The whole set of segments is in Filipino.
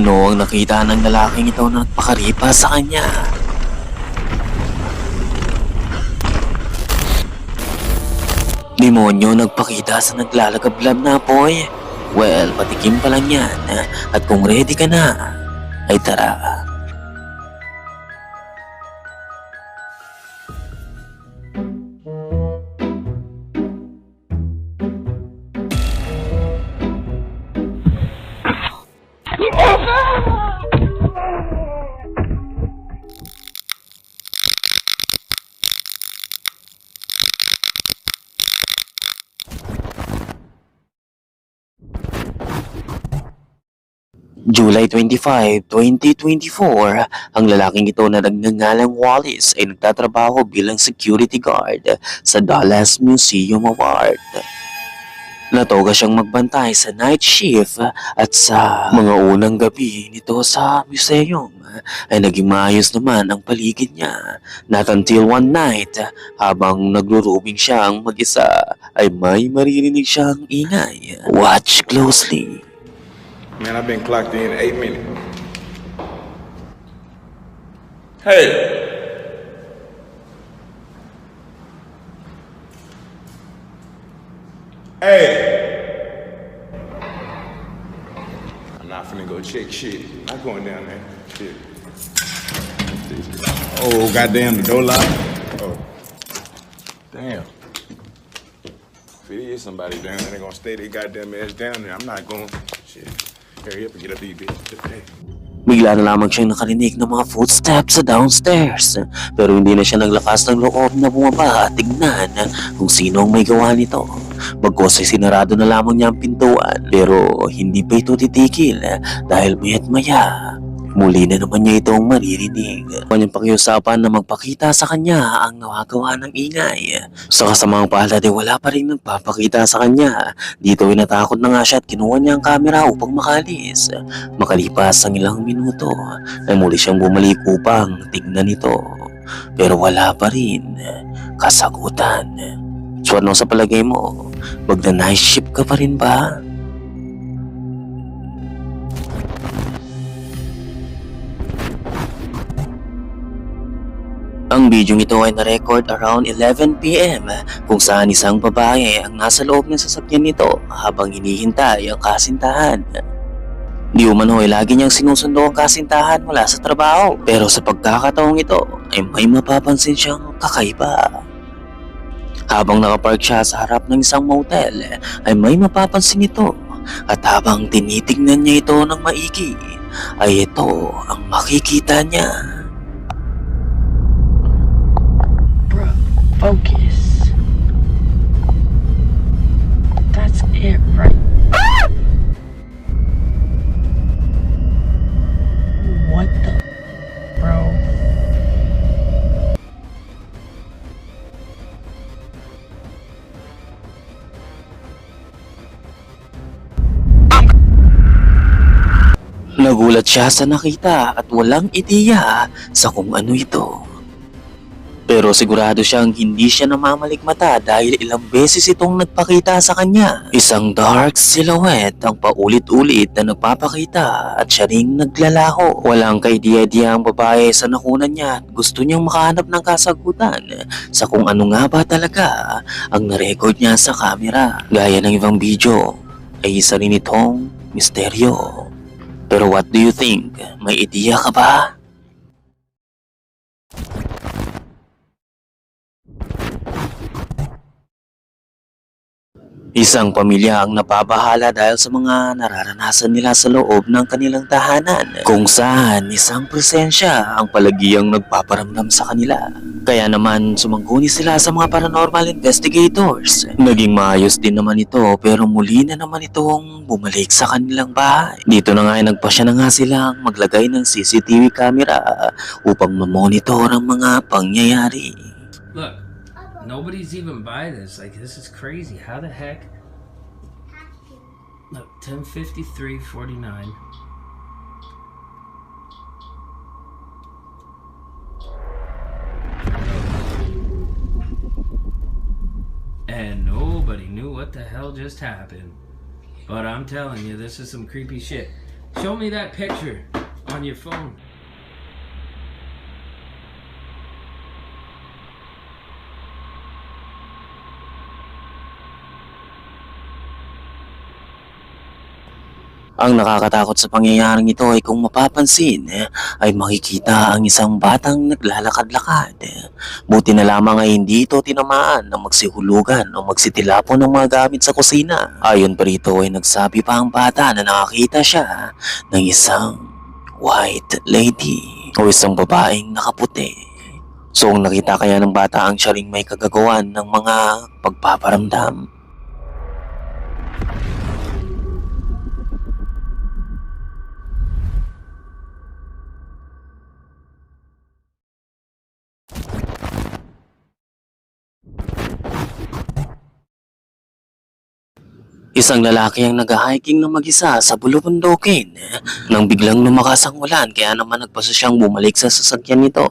Ano ang nakita ng lalaking ito na nagpakaripa sa kanya? Demonyo nagpakita sa naglalagablab na apoy. Well, patikim pa lang yan. At kung ready ka na, ay tara. July 25, 2024, ang lalaking ito na nagngangalang Wallace ay nagtatrabaho bilang security guard sa Dallas Museum of Art. Natoga siyang magbantay sa night shift at sa mga unang gabi nito sa museum ay naging maayos naman ang paligid niya. Not until one night, habang naglurubing siyang mag-isa, ay may maririnig siyang ingay. Watch closely. Man, I've been clocked in eight minutes. Hey! Hey! I'm not finna go check shit. I'm going down there. Shit. Oh, goddamn, the door locked. Oh. Damn. If it is somebody down there, they're gonna stay their goddamn ass down there. I'm not going. Hurry up and get up these bitches. Hey. Bigla na lamang siyang nakarinig ng mga footsteps sa downstairs. Pero hindi na siya naglakas ng loob na bumaba at tignan kung sino ang may gawa nito. Bagkos ay sinarado na lamang niya ang pintuan pero hindi pa ito titikil dahil maya't maya. Muli na naman niya itong maririnig. Kanyang pakiusapan na magpakita sa kanya ang nawagawa ng ingay. Sa kasamang palad ay wala pa rin nagpapakita sa kanya. Dito ay natakot na nga siya at kinuha niya ang camera upang makalis. Makalipas ang ilang minuto ay muli siyang bumalik upang tignan ito. Pero wala pa rin kasagutan. So ano sa palagay mo? Magna night shift ka pa rin ba? Ang bidyong ito ay na-record around 11pm kung saan isang babae ang nasa loob ng sasakyan nito habang hinihintay ang kasintahan. Di umano ay lagi niyang sinusundo ang kasintahan mula sa trabaho pero sa pagkakataong ito ay may mapapansin siyang kakaiba. Habang nakapark siya sa harap ng isang motel ay may mapapansin ito at habang tinitignan niya ito ng maigi ay ito ang makikita niya. Focus. That's it, right? Bro. Nagulat siya sa nakita at walang ideya sa kung ano ito. Pero sigurado siyang hindi siya namamalikmata dahil ilang beses itong nagpakita sa kanya. Isang dark silhouette ang paulit-ulit na nagpapakita at siya ring naglalaho. Walang kaidiya-diya ang babae sa nakunan niya at gusto niyang makahanap ng kasagutan sa kung ano nga ba talaga ang narecord niya sa camera. Gaya ng ibang video ay isa rin itong misteryo. Pero what do you think? May ideya ka ba? Isang pamilya ang napabahala dahil sa mga nararanasan nila sa loob ng kanilang tahanan kung saan isang presensya ang palagiang nagpaparamdam sa kanila. Kaya naman sumangguni sila sa mga paranormal investigators. Naging maayos din naman ito pero muli na naman itong bumalik sa kanilang bahay. Dito na nga ay nagpasya na nga silang maglagay ng CCTV camera upang mamonitor ang mga pangyayari. Look, nobody's even buy this. Like this is crazy. How the heck? Look, 1053.49. And nobody knew what the hell just happened. But I'm telling you, this is some creepy shit. Show me that picture on your phone. Ang nakakatakot sa pangyayaring ito ay kung mapapansin eh, ay makikita ang isang batang naglalakad-lakad. Buti na lamang ay hindi ito tinamaan ng magsihulugan o magsitilapon ng mga gamit sa kusina. Ayon pa rito ay nagsabi pa ang bata na nakakita siya ng isang white lady o isang babaeng nakaputi. So ang nakita kaya ng bata ang siya may kagagawan ng mga pagpaparamdam. Isang lalaki ang nag-hiking na mag-isa sa bulubundukin nang biglang lumakas ang ulan kaya naman nagpasa siyang bumalik sa sasakyan nito.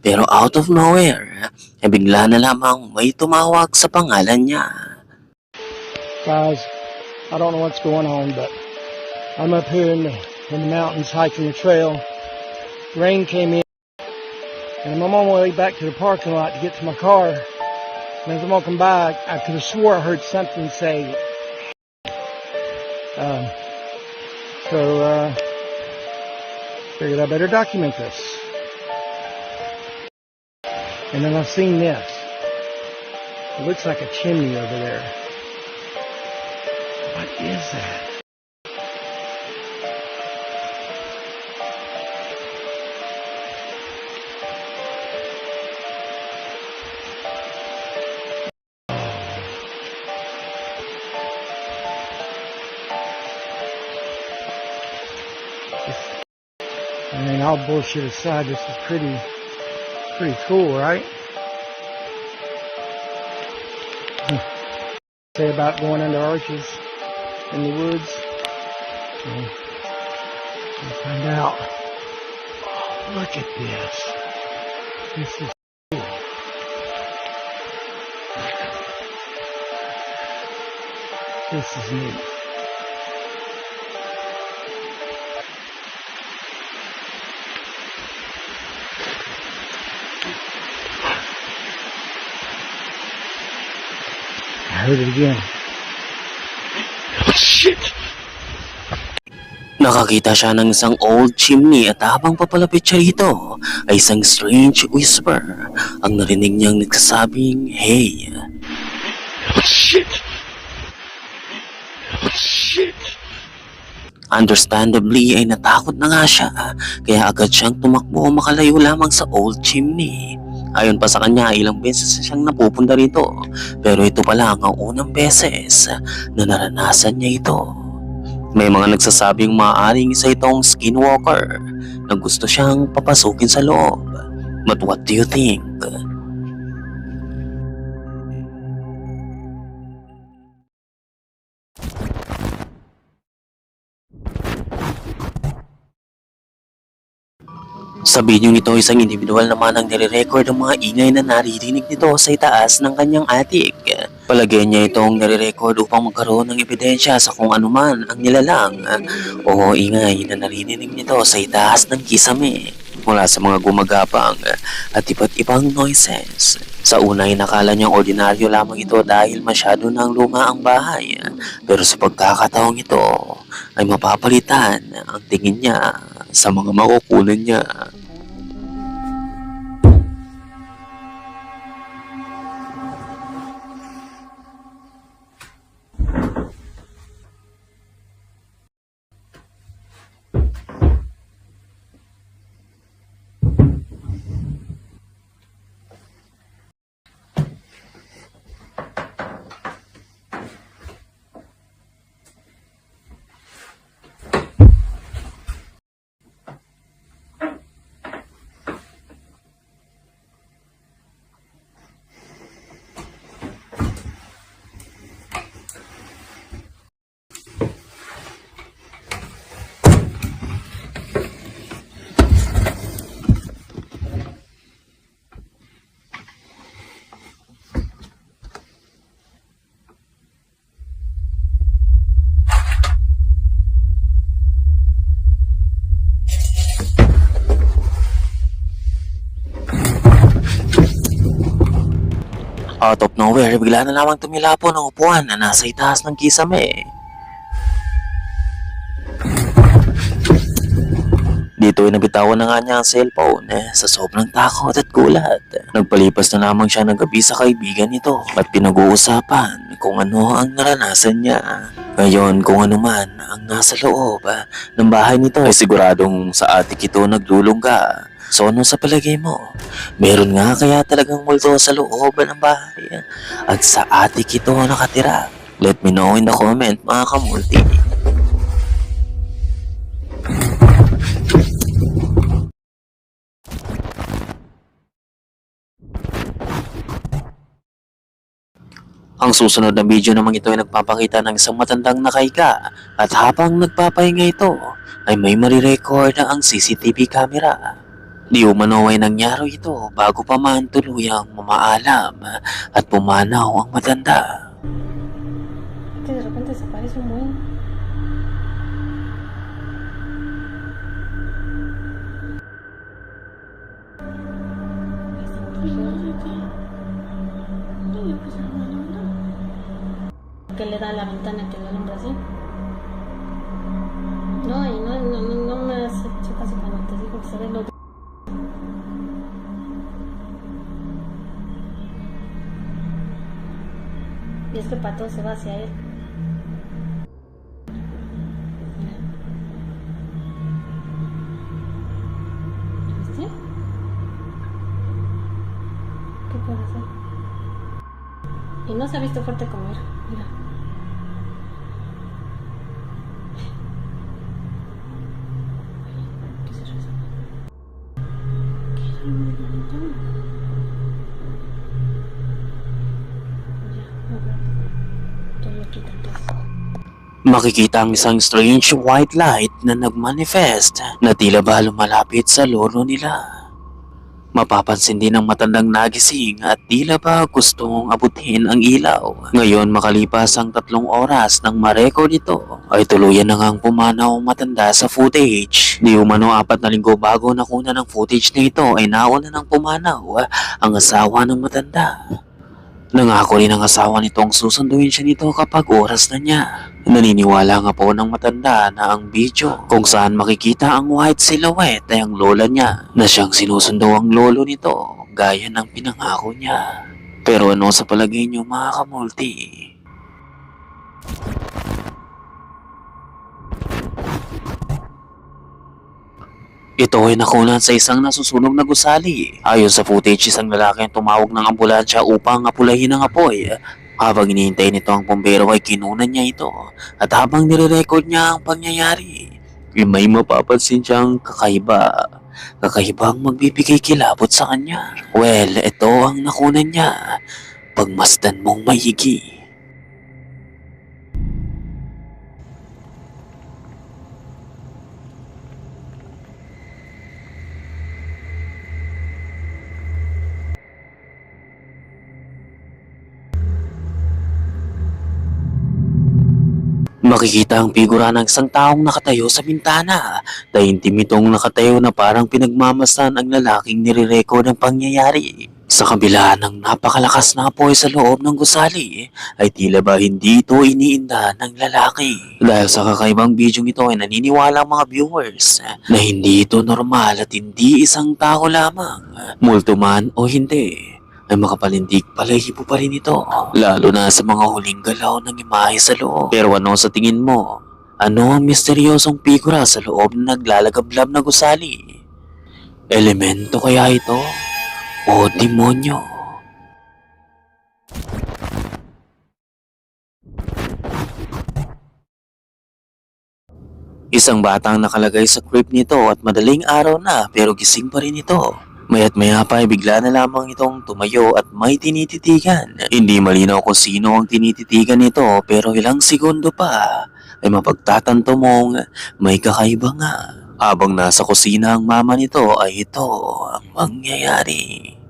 Pero out of nowhere, eh bigla na lamang may tumawag sa pangalan niya. Guys, I don't know what's going on, but I'm up here in the, in the mountains hiking the trail. Rain came in, and I'm on my way back to the parking lot to get to my car. And as I'm walking by, I could have swore I heard something say, um, so, uh, figured I better document this. And then I've seen this. It looks like a chimney over there. What is that? All bullshit aside, this is pretty, pretty cool, right? Say about going under arches in the woods. We'll find out. Oh, look at this. This is cool. This is neat. I heard it again. Shit! Nakakita siya ng isang old chimney at habang papalapit siya rito ay isang strange whisper ang narinig niyang nagsasabing, Hey, Shit! Shit! Understandably ay natakot na nga siya kaya agad siyang tumakbo makalayo lamang sa old chimney. Ayon pa sa kanya ilang beses siyang napupunta rito pero ito pa lang ang unang beses na naranasan niya ito. May mga nagsasabing maaaring isa itong skinwalker na gusto siyang papasukin sa loob. But what do you think? Sa video nito, isang individual naman ang nire-record ang mga ingay na naririnig nito sa itaas ng kanyang attic. Palagay niya itong nire-record upang magkaroon ng ebidensya sa kung anuman ang nilalang o ingay na naririnig nito sa itaas ng kisame mula sa mga gumagapang at iba't ibang noises. Sa una ay nakala niyang ordinaryo lamang ito dahil masyado nang luma ang bahay. Pero sa pagkakataong ito ay mapapalitan ang tingin niya sa mga makukunan niya. Nowhere, bigla na lamang tumilapo ng upuan na nasa itaas ng kisame. Dito ay nabitawan na nga niya ang cellphone eh, sa sobrang takot at gulat. Nagpalipas na lamang siya ng gabi sa kaibigan nito at pinag-uusapan kung ano ang naranasan niya. Ngayon kung ano man ang nasa loob ah, ng bahay nito ay siguradong sa atik ito naglulungga. So ano sa palagay mo? Meron nga kaya talagang multo sa loob ng bahay ah, at sa atik ito nakatira. Let me know in the comment mga kamulti. Ang susunod na video naman ito ay nagpapakita ng isang matandang nakahiga at habang nagpapahinga ito ay may marirecord ang CCTV camera. Di umano ay nangyari ito bago pa man tuluyang mamaalam at pumanaw ang matanda. de repente se aparece un buen. que le da la ventana que lo alumbra así. Pato se va hacia él. ¿Viste? ¿Qué puede hacer? Y no se ha visto fuerte como era. Mira. Makikita ang isang strange white light na nagmanifest na tila ba lumalapit sa lolo nila. Mapapansin din ng matandang nagising at tila ba gustong abutin ang ilaw. Ngayon makalipas ang tatlong oras ng marecord nito ay tuluyan na ngang pumanaw matanda sa footage. Di umano apat na linggo bago nakuna ng footage na ito ay nauna ng pumanaw ang asawa ng matanda. Nangako rin ang asawa nitong susunduin siya nito kapag oras na niya. Naniniwala nga po ng matanda na ang video kung saan makikita ang white silhouette ay ang lola niya na siyang sinusundo ang lolo nito gaya ng pinangako niya. Pero ano sa palagay niyo mga kamulti? Ito ay nakunan sa isang nasusunog na gusali. Ayon sa footage, isang lalaki ang tumawag ng ambulansya upang apulahin ang apoy. Habang inihintay nito ang pumbero ay kinunan niya ito. At habang nire-record niya ang pangyayari, ay may mapapansin siyang kakaiba. Kakaibang magbibigay kilabot sa kanya. Well, ito ang nakunan niya. Pagmasdan mong maigi. Makikita ang figura ng isang taong nakatayo sa bintana. Taintim itong nakatayo na parang pinagmamasdan ang lalaking nire-record ang pangyayari. Sa kabila ng napakalakas na apoy sa loob ng gusali, ay tila ba hindi ito iniinda ng lalaki. Dahil sa kakaibang video ito ay naniniwala ang mga viewers na hindi ito normal at hindi isang tao lamang. Multo man o hindi ay makapalindig palahibo pa rin ito. Lalo na sa mga huling galaw ng imahe sa loob. Pero ano sa tingin mo? Ano ang misteryosong figura sa loob na naglalagablab na gusali? Elemento kaya ito? O demonyo? Isang batang nakalagay sa crib nito at madaling araw na pero gising pa rin ito. Mayat maya pa ay bigla na lamang itong tumayo at may tinititigan. Hindi malinaw kung sino ang tinititigan nito pero ilang segundo pa ay mapagtatanto mong may kakaiba nga. Habang nasa kusina ang mama nito ay ito ang mangyayari.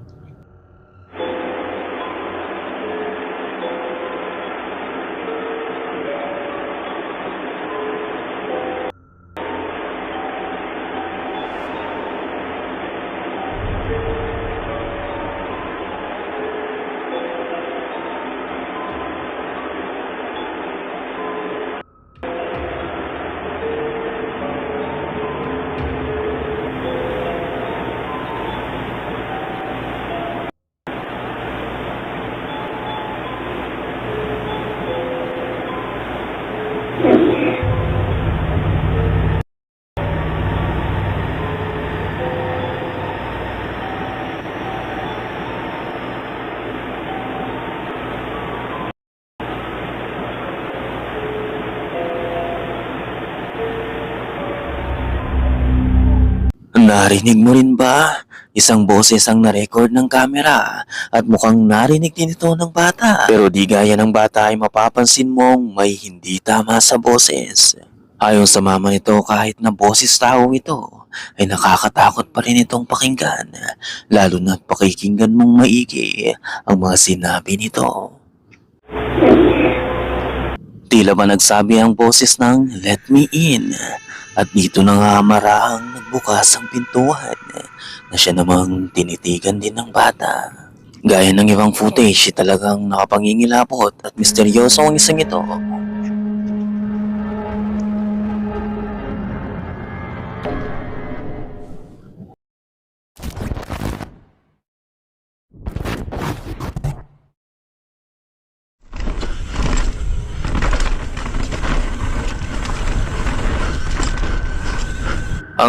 Narinig mo rin ba? Isang boses ang narecord ng kamera at mukhang narinig din ito ng bata. Pero di gaya ng bata ay mapapansin mong may hindi tama sa boses. Ayon sa mama nito kahit na boses tao ito ay nakakatakot pa rin itong pakinggan lalo na't pakikinggan mong maigi ang mga sinabi nito. Tila ba nagsabi ang boses ng let me in at dito na nga marahang nagbukas ang pintuan na siya namang tinitigan din ng bata. Gaya ng ibang footage, talagang nakapangingilabot at misteryoso ang isang ito.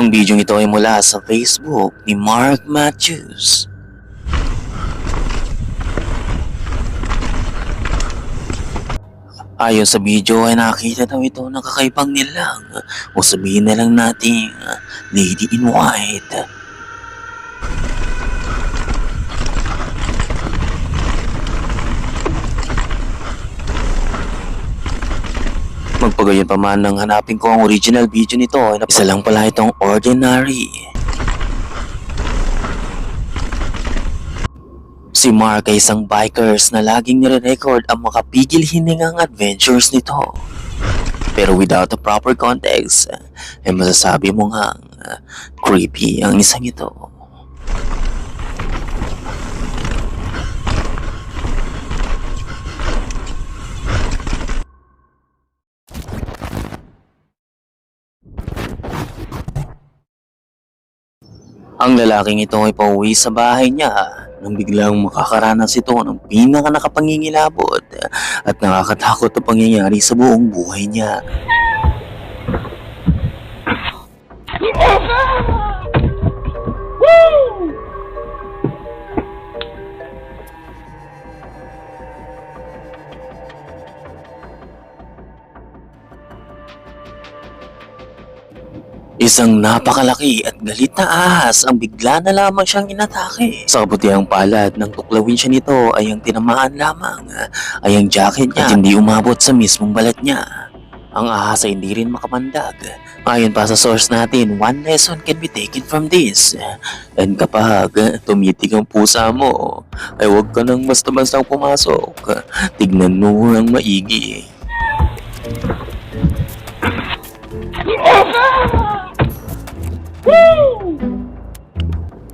Ang video ito ay mula sa Facebook ni Mark Matthews. Ayon sa video ay nakita daw ito ng kakaibang nilang o sabihin na lang nating uh, Lady in White. Magpagayon pa man nang hanapin ko ang original video nito ay isa lang pala itong ordinary. Si Mark ay isang bikers na laging nire-record ang makapigil hiningang adventures nito. Pero without a proper context, ay masasabi mo nga creepy ang isang ito. Ang lalaking ito ay pauwi sa bahay niya nang biglang makakaranas ito ng pinaka nakapangingilabot at nakakatakot na pangyayari sa buong buhay niya. Isang napakalaki at galit na ahas ang bigla na lamang siyang inatake. Sa kabutihang palad ng tuklawin siya nito ay ang tinamaan lamang ay ang jacket niya at hindi umabot sa mismong balat niya. Ang ahas ay hindi rin makamandag. Ayon pa sa source natin, one lesson can be taken from this. And kapag tumitig ang pusa mo, ay huwag ka nang basta-bastang pumasok. Tignan mo ng maigi.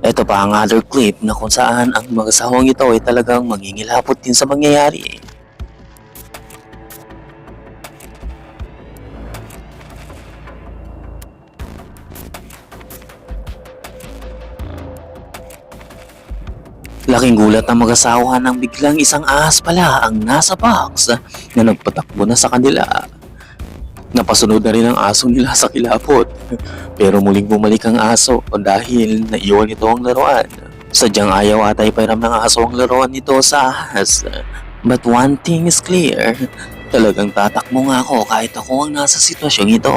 Ito pa ang other clip na kung saan ang mga sawang ito ay talagang mangingilapot din sa mangyayari. Laking gulat ang mag-asawa nang biglang isang ahas pala ang nasa box na nagpatakbo na sa kanila. Napasunod na rin ang aso nila sa kilapot. Pero muling bumalik ang aso dahil naiwan ito ang laruan. Sadyang ayaw ata ipairam ng aso ang laruan nito sa ahas. But one thing is clear, talagang tatakbo nga ako kahit ako ang nasa sitwasyong ito.